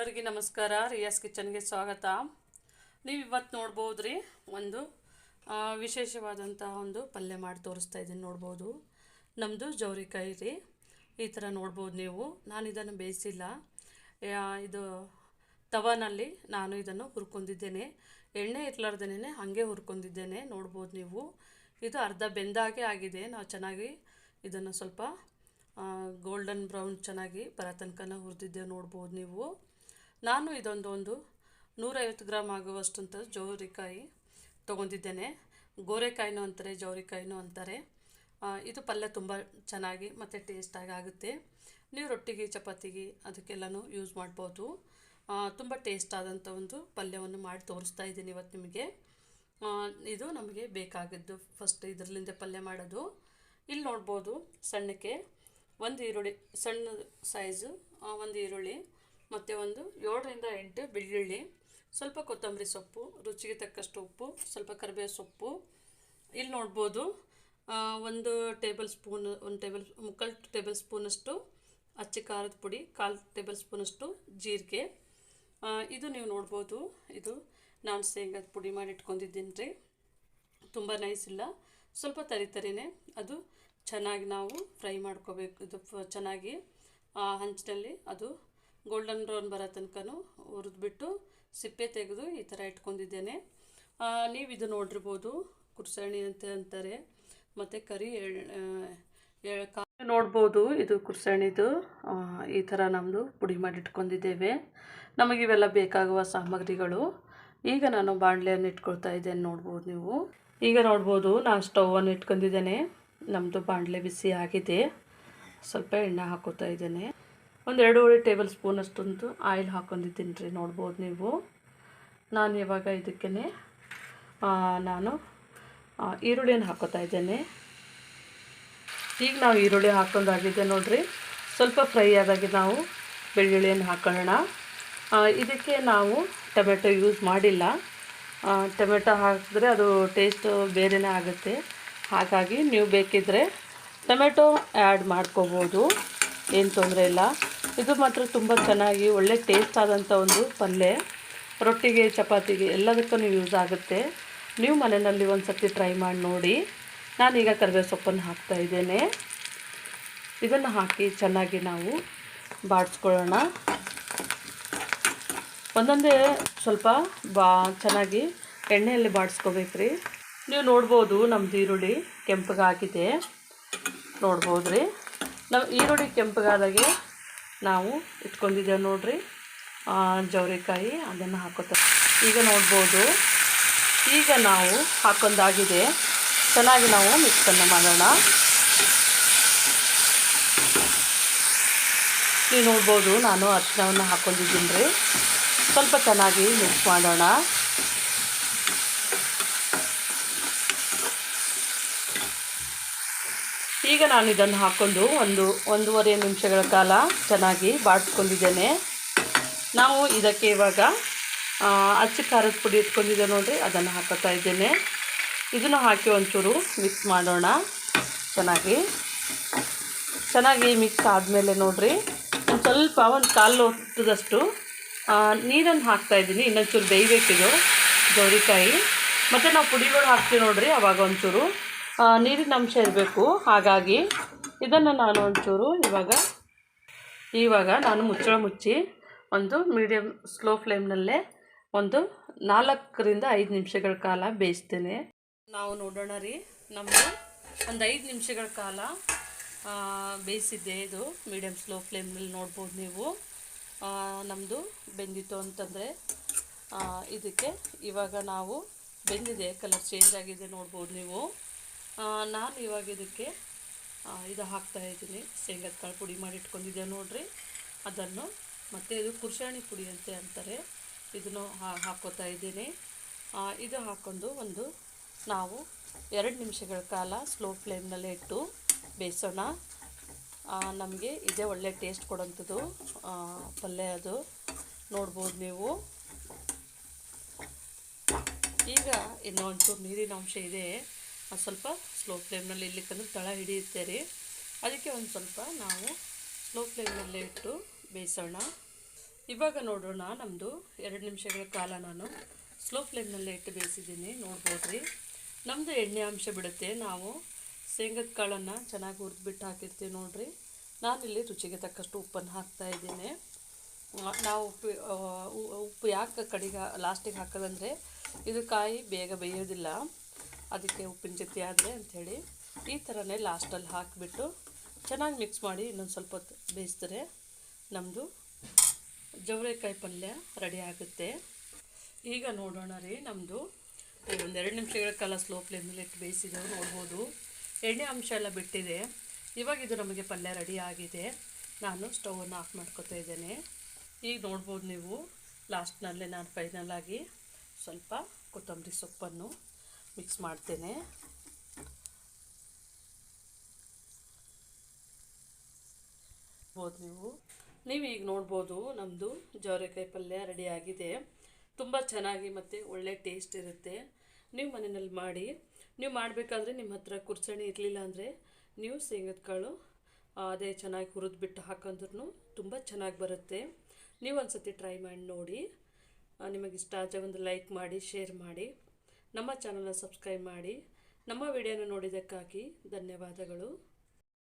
ಎಲ್ಲರಿಗೂ ನಮಸ್ಕಾರ. ರಿಯಾಸ್ ಕಿಚನ್ಗೆ ಸ್ವಾಗತ. ನೀವು ಇವತ್ತು ನೋಡ್ಬೋದು ರೀ ಒಂದು ವಿಶೇಷವಾದಂಥ ಒಂದು ಪಲ್ಯ ಮಾಡಿ ತೋರಿಸ್ತಾ ಇದ್ದೀನಿ ನೋಡ್ಬೋದು. ನಮ್ಮದು ಜವರಿಕಾಯಿ ರೀ. ಈ ಥರ ನೋಡ್ಬೋದು ನೀವು. ನಾನು ಇದನ್ನು ಬೇಯಿಸಿಲ್ಲ. ಇದು ತವನಲ್ಲಿ ನಾನು ಇದನ್ನು ಹುರ್ಕೊಂಡಿದ್ದೇನೆ. ಎಣ್ಣೆ ಇರ್ಲಾರ್ದೇನೆ ಹಾಗೆ ಹುರ್ಕೊಂಡಿದ್ದೇನೆ ನೋಡ್ಬೋದು ನೀವು. ಇದು ಅರ್ಧ ಬೆಂದಾಗೆ ಆಗಿದೆ. ನಾವು ಚೆನ್ನಾಗಿ ಇದನ್ನು ಸ್ವಲ್ಪ ಗೋಲ್ಡನ್ ಬ್ರೌನ್ ಚೆನ್ನಾಗಿ ಬರೋ ತನಕನ ಹುರಿದಿದ್ದೇವೆ ನೋಡ್ಬೋದು ನೀವು. ನಾನು ಇದೊಂದು ಒಂದು ನೂರೈವತ್ತು ಗ್ರಾಮ್ ಆಗುವಷ್ಟಂತ ಜೋರಿಕಾಯಿ ತೊಗೊಂಡಿದ್ದೇನೆ. ಗೋರೆಕಾಯಿನೂ ಅಂತಾರೆ, ಜೋರಿಕಾಯಿನೂ ಅಂತಾರೆ. ಇದು ಪಲ್ಯ ತುಂಬ ಚೆನ್ನಾಗಿ ಮತ್ತು ಟೇಸ್ಟಾಗಿ ಆಗುತ್ತೆ. ನೀವು ರೊಟ್ಟಿಗೆ, ಚಪಾತಿಗೆ ಅದಕ್ಕೆಲ್ಲನೂ ಯೂಸ್ ಮಾಡ್ಬೋದು. ತುಂಬ ಟೇಸ್ಟ್ ಆದಂಥ ಒಂದು ಪಲ್ಯವನ್ನು ಮಾಡಿ ತೋರಿಸ್ತಾ ಇದ್ದೀನಿ ಇವತ್ತು ನಿಮಗೆ. ಇದು ನಮಗೆ ಬೇಕಾಗಿದ್ದು ಫಸ್ಟ್ ಇದರಲ್ಲಿಂದ ಪಲ್ಯ ಮಾಡೋದು. ಇಲ್ಲಿ ನೋಡ್ಬೋದು ಸಣ್ಣಕ್ಕೆ ಒಂದು ಈರುಳ್ಳಿ, ಸಣ್ಣ ಸೈಜು ಒಂದು ಈರುಳ್ಳಿ ಮತ್ತು ಒಂದು ಏಳರಿಂದ ಎಂಟು ಬೆಳ್ಳುಳ್ಳಿ, ಸ್ವಲ್ಪ ಕೊತ್ತಂಬರಿ ಸೊಪ್ಪು, ರುಚಿಗೆ ತಕ್ಕಷ್ಟು ಉಪ್ಪು, ಸ್ವಲ್ಪ ಕರಿಬೇವು ಸೊಪ್ಪು. ಇಲ್ಲಿ ನೋಡ್ಬೋದು ಒಂದು ಟೇಬಲ್ ಸ್ಪೂನ್ ಒಂದು ಟೇಬಲ್ ಮುಕ್ಕಾಲು ಟೇಬಲ್ ಸ್ಪೂನಷ್ಟು ಅಚ್ಚಿ ಖಾರದ ಪುಡಿ, ಕಾಲು ಟೇಬಲ್ ಸ್ಪೂನಷ್ಟು ಜೀರಿಗೆ. ಇದು ನೀವು ನೋಡ್ಬೋದು, ಇದು ನಾನು ಶೇಂಗಾದ ಪುಡಿ ಮಾಡಿ ಇಟ್ಕೊಂಡಿದ್ದೀನಿ ರೀ. ತುಂಬ ನೈಸ್ ಇಲ್ಲ. ಸ್ವಲ್ಪ ತರಿ ತರಿನೇ ಅದು ಚೆನ್ನಾಗಿ ನಾವು ಫ್ರೈ ಮಾಡ್ಕೋಬೇಕು, ಇದು ಚೆನ್ನಾಗಿ ಆ ಹಂಚಿನಲ್ಲಿ ಅದು ಗೋಲ್ಡನ್ ಬ್ರೌನ್ ಬರೋ ತನಕನೂ ಹುರಿದ್ಬಿಟ್ಟು ಸಿಪ್ಪೆ ತೆಗೆದು ಈ ಥರ ಇಟ್ಕೊಂಡಿದ್ದೇನೆ. ನೀವು ಇದು ನೋಡಿರ್ಬೋದು, ಕುರ್ಸಣಿ ಅಂತ ಅಂತಾರೆ. ಮತ್ತು ಕರಿ ನೋಡ್ಬೋದು, ಇದು ಕುರ್ಸಣಿದು. ಈ ಥರ ನಮ್ಮದು ಪುಡಿ ಮಾಡಿ ಇಟ್ಕೊಂಡಿದ್ದೇವೆ ನಮಗೆ ಇವೆಲ್ಲ ಬೇಕಾಗುವ ಸಾಮಗ್ರಿಗಳು. ಈಗ ನಾನು ಬಾಣಲೆಯನ್ನು ಇಟ್ಕೊಳ್ತಾ ಇದ್ದೇನೆ, ನೋಡ್ಬೋದು ನೀವು. ಈಗ ನೋಡ್ಬೋದು ನಾನು ಸ್ಟೌವನ್ನು ಇಟ್ಕೊಂಡಿದ್ದೇನೆ. ನಮ್ಮದು ಬಾಣಲೆ ಬಿಸಿ ಆಗಿದೆ. ಸ್ವಲ್ಪ ಎಣ್ಣೆ ಹಾಕೋತಾ ಇದ್ದೇನೆ. ಒಂದು ಎರಡೂವರೆ ಟೇಬಲ್ ಸ್ಪೂನ್ ಅಷ್ಟೊಂದು ಆಯಿಲ್ ಹಾಕೊಂಡಿದ್ದೀನಿ ರೀ ನೋಡ್ಬೋದು ನೀವು. ನಾನು ಇವಾಗ ಇದಕ್ಕೆ ನಾನು ಈರುಳ್ಳಿಯನ್ನು ಹಾಕೋತಾ ಇದ್ದೇನೆ. ಈಗ ನಾವು ಈರುಳ್ಳಿ ಹಾಕೊಂಡಾಗಿದೆ ನೋಡಿರಿ. ಸ್ವಲ್ಪ ಫ್ರೈ ಆದಾಗೆ ನಾವು ಬೆಳ್ಳುಳ್ಳಿಯನ್ನು ಹಾಕೋಣ ಇದಕ್ಕೆ ನಾವು ಟೊಮೆಟೊ ಯೂಸ್ ಮಾಡಿಲ್ಲ. ಟೊಮೆಟೊ ಹಾಕಿದ್ರೆ ಅದು ಟೇಸ್ಟ್ ಬೇರೆನೇ ಆಗುತ್ತೆ. ಹಾಗಾಗಿ ನೀವು ಬೇಕಿದ್ದರೆ ಟೊಮೆಟೊ ಆ್ಯಡ್ ಮಾಡ್ಕೋಬೋದು. ಏನು ತೊಂದರೆ ಇಲ್ಲ. ಇದು ಮಾತ್ರ ತುಂಬ ಚೆನ್ನಾಗಿ ಒಳ್ಳೆ ಟೇಸ್ಟ್ ಆದಂಥ ಒಂದು ಪಲ್ಯ ರೊಟ್ಟಿಗೆ, ಚಪಾತಿಗೆ ಎಲ್ಲದಕ್ಕೂ ಯೂಸ್ ಆಗುತ್ತೆ. ನೀವು ಮನೆಯಲ್ಲಿ ಒಂದು ಸರ್ತಿ ಟ್ರೈ ಮಾಡಿ ನೋಡಿ. ನಾನೀಗ ಕರಿಬೇವು ಸೊಪ್ಪನ್ನು ಹಾಕ್ತಾ ಇದ್ದೇನೆ. ಇದನ್ನು ಹಾಕಿ ಚೆನ್ನಾಗಿ ನಾವು ಬಾಡಿಸ್ಕೊಳ್ಳೋಣ. ಒಂದೊಂದೇ ಸ್ವಲ್ಪ ಬಾ, ಚೆನ್ನಾಗಿ ಎಣ್ಣೆಯಲ್ಲಿ ಬಾಡಿಸ್ಕೋಬೇಕ್ರಿ. ನೀವು ನೋಡ್ಬೋದು ನಮ್ಮದು ಈರುಳ್ಳಿ ಕೆಂಪಗಾಗಿದೆ. ನೋಡ್ಬೋದು ರೀ ನಾವು ಈರುಳ್ಳಿ ಕೆಂಪಗಾದಾಗೆ ನಾವು ಇಟ್ಕೊಂಡಿದ್ದೇವೆ ನೋಡ್ರಿ. ಜವರಿಕಾಯಿ ಅದನ್ನು ಹಾಕೋತ ಈಗ ನೋಡ್ಬೋದು. ಈಗ ನಾವು ಹಾಕೊಂಡಾಗಿದೆ ಚೆನ್ನಾಗಿ ನಾವು ಮಿಕ್ಸನ್ನು ಮಾಡೋಣ. ನೀವು ನೋಡ್ಬೋದು, ನಾನು ಅರ್ಶಿನವನ್ನು ಹಾಕೊಂಡಿದ್ದೀನಿ ರೀ. ಸ್ವಲ್ಪ ಚೆನ್ನಾಗಿ ಮಿಕ್ಸ್ ಮಾಡೋಣ. ಈಗ ನಾನು ಇದನ್ನು ಹಾಕ್ಕೊಂಡು ಒಂದು ಒಂದೂವರೆ ನಿಮಿಷಗಳ ಕಾಲ ಚೆನ್ನಾಗಿ ಬಾಡಿಸ್ಕೊಂಡಿದ್ದೇನೆ. ನಾವು ಇದಕ್ಕೆ ಇವಾಗ ಅಚ್ಚಿ ಖಾರದ ಪುಡಿ ಇಟ್ಕೊಂಡಿದ್ದೆ ನೋಡಿರಿ, ಅದನ್ನು ಹಾಕೋತಾ ಇದ್ದೇನೆ. ಇದನ್ನು ಹಾಕಿ ಒಂಚೂರು ಮಿಕ್ಸ್ ಮಾಡೋಣ. ಚೆನ್ನಾಗಿ. ಚೆನ್ನಾಗಿ ಮಿಕ್ಸ್ ಆದಮೇಲೆ ನೋಡಿರಿ, ಒಂದು ಸ್ವಲ್ಪ, ಒಂದು ಕಾಲು ಲೋಟದಷ್ಟು ನೀರನ್ನು ಹಾಕ್ತಾ ಇದ್ದೀನಿ. ಇನ್ನೊಂಚೂರು ಬೇಯಬೇಕಿದು ಗೌರಿಕಾಯಿ ಮತ್ತು ನಾವು ಪುಡಿಗಳು ಹಾಕ್ತೀವಿ ನೋಡಿರಿ, ಅವಾಗ ಒಂಚೂರು ನೀರಿನ ಅಂಶ ಇರಬೇಕು. ಹಾಗಾಗಿ ಇದನ್ನು ನಾನು ಒಂಚೂರು ಇವಾಗ ಇವಾಗ ನಾನು ಮುಚ್ಚಳ ಮುಚ್ಚಿ ಒಂದು ಮೀಡಿಯಮ್ ಸ್ಲೋ ಫ್ಲೇಮ್ನಲ್ಲೇ ಒಂದು ನಾಲ್ಕರಿಂದ ಐದು ನಿಮಿಷಗಳ ಕಾಲ ಬೇಯಿಸ್ತೇನೆ. ನಾವು ನೋಡೋಣ ರೀ ನಮ್ಮದು ಒಂದು ಐದು ನಿಮಿಷಗಳ ಕಾಲ ಬೇಯಿಸಿದ್ದೆ ಇದು ಮೀಡಿಯಮ್ ಸ್ಲೋ ಫ್ಲೇಮ್ನಲ್ಲಿ ನೋಡ್ಬೋದು ನೀವು. ನಮ್ಮದು ಬೆಂದಿತ್ತು ಅಂತಂದರೆ ಇದಕ್ಕೆ ಇವಾಗ ನಾವು ಬೆಂದಿದೆ ಕಲರ್ ಚೇಂಜ್ ಆಗಿದೆ ನೋಡ್ಬೋದು ನೀವು. ನಾನು ಇವಾಗ ಇದಕ್ಕೆ ಇದು ಹಾಕ್ತಾ ಇದ್ದೀನಿ. ಶೇಂಗದ ಕಾಳು ಪುಡಿ ಮಾಡಿ ಇಟ್ಕೊಂಡಿದ್ದೆ ನೋಡಿರಿ. ಅದನ್ನು ಮತ್ತು ಇದು ಕುರ್ಷಾಣಿ ಪುಡಿ ಅಂತ ಅಂತಾರೆ. ಇದನ್ನು ಹಾ ಹಾಕ್ಕೋತಾ ಇದ್ದೀನಿ. ಇದು ಹಾಕ್ಕೊಂಡು ಒಂದು ನಾವು ಎರಡು ನಿಮಿಷಗಳ ಕಾಲ ಸ್ಲೋ ಫ್ಲೇಮ್ನಲ್ಲಿ ಇಟ್ಟು ಬೇಯಿಸೋಣ ನಮಗೆ ಇದೇ ಒಳ್ಳೆ ಟೇಸ್ಟ್ ಕೊಡೋಂಥದ್ದು. ಪಲ್ಯ ಅದು. ನೋಡ್ಬೋದು ನೀವು. ಈಗ ಇನ್ನೊಂದು ಒಂಚೂರು ನೀರಿನ ಅಂಶ ಇದೆ. ಅದು ಸ್ವಲ್ಪ ಸ್ಲೋ ಫ್ಲೇಮ್ನಲ್ಲಿ ಇಲ್ಲಿಕ್ಕಂದ್ರೆ ತಳ ಹಿಡಿಯುತ್ತೆ ರೀ. ಅದಕ್ಕೆ ಒಂದು ಸ್ವಲ್ಪ ನಾವು ಸ್ಲೋ ಫ್ಲೇಮ್ನಲ್ಲೇ ಇಟ್ಟು ಬೇಯಿಸೋಣ. ಇವಾಗ ನೋಡೋಣ ನಮ್ಮದು ಎರಡು ನಿಮಿಷಗಳ ಕಾಲ ನಾನು ಸ್ಲೋ ಫ್ಲೇಮ್ನಲ್ಲೇ ಇಟ್ಟು ಬೇಯಿಸಿದ್ದೀನಿ ನೋಡ್ಬೋದ್ರಿ ನಮ್ಮದು ಎಣ್ಣೆ ಅಂಶ ಬಿಡುತ್ತೆ. ನಾವು ಶೇಂಗದ ಕಾಳನ್ನು ಚೆನ್ನಾಗಿ ಹುರಿದ್ಬಿಟ್ಟು ಹಾಕಿರ್ತೀವಿ ನೋಡಿರಿ. ನಾನಿಲ್ಲಿ ರುಚಿಗೆ ತಕ್ಕಷ್ಟು ಉಪ್ಪನ್ನು ಹಾಕ್ತಾ ಇದ್ದೀನಿ. ನಾವು ಉಪ್ಪು ಉಪ್ಪು ಯಾಕೆ ಕಡೆಗೆ ಲಾಸ್ಟಿಗೆ ಹಾಕೋದಂದರೆ ಇದು ಕಾಯಿ ಬೇಗ ಬೇಯೋದಿಲ್ಲ. ಅದಕ್ಕೆ ಉಪ್ಪಿನ ಜೊತೆ ಆದರೆ ಅಂಥೇಳಿ ಈ ಥರನೇ ಲಾಸ್ಟಲ್ಲಿ ಹಾಕಿಬಿಟ್ಟು ಚೆನ್ನಾಗಿ ಮಿಕ್ಸ್ ಮಾಡಿ ಇನ್ನೊಂದು ಸ್ವಲ್ಪ ಹೊತ್ತು ಬೇಯಿಸಿದ್ರೆ ನಮ್ಮದು ಜವರೆಕಾಯಿ ಪಲ್ಯ ರೆಡಿ ಆಗುತ್ತೆ. ಈಗ ನೋಡೋಣ ರೀ ನಮ್ಮದು ಒಂದು ಎರಡು ನಿಮಿಷಗಳ ಕಾಲ ಸ್ಲೋ ಫ್ಲೇಮಲ್ಲಿ ಇಟ್ಟು ಬೇಯಿಸಿದೆವು ನೋಡ್ಬೋದು. ಎಣ್ಣೆ ಅಂಶ ಎಲ್ಲ ಬಿಟ್ಟಿದೆ. ಇವಾಗ ಇದು ನಮಗೆ ಪಲ್ಯ ರೆಡಿ ಆಗಿದೆ. ನಾನು ಸ್ಟೌವನ್ನು ಆಫ್ ಮಾಡ್ಕೊತಾ ಇದ್ದೇನೆ. ಈಗ ನೋಡ್ಬೋದು ನೀವು ಲಾಸ್ಟ್ನಲ್ಲೇ ನಾನು ಫೈನಲ್ ಆಗಿ ಸ್ವಲ್ಪ ಕೊತ್ತಂಬರಿ ಸೊಪ್ಪನ್ನು ಮಿಕ್ಸ್ ಮಾಡ್ತೇನೆ. ಬೋದು ನೀವು. ನೀವು ಈಗ ನೋಡ್ಬೋದು ನಮ್ಮದು ಜವರೆಕಾಯಿ ಪಲ್ಯ ರೆಡಿ ಆಗಿದೆ. ತುಂಬ ಚೆನ್ನಾಗಿ ಮತ್ತು ಒಳ್ಳೆ ಟೇಸ್ಟ್ ಇರುತ್ತೆ. ನೀವು ಮನೆಯಲ್ಲಿ ಮಾಡಿ. ನೀವು ಮಾಡಬೇಕಾದ್ರೆ ನಿಮ್ಮ ಹತ್ರ ಕುರ್ಚಣಿ ಇರಲಿಲ್ಲ ಅಂದರೆ ನೀವು ಶೇಂಗದ ಕಾಳು ಅದೇ ಚೆನ್ನಾಗಿ ಹುರಿದ್ಬಿಟ್ಟು ಹಾಕಂದ್ರೂ ತುಂಬ ಚೆನ್ನಾಗಿ ಬರುತ್ತೆ. ನೀವು ಒಂದು ಸತಿ ಟ್ರೈ ಮಾಡಿ ನೋಡಿ. ನಿಮಗೆ ಇಷ್ಟ ಆದರೆ ಒಂದು ಲೈಕ್ ಮಾಡಿ ಶೇರ್ ಮಾಡಿ. ನಮ್ಮ ಚಾನಲ್ನ ಸಬ್ಸ್ಕ್ರೈಬ್ ಮಾಡಿ ನಮ್ಮ ವಿಡಿಯೋನ ನೋಡಿದ್ದಕ್ಕಾಗಿ ಧನ್ಯವಾದಗಳು.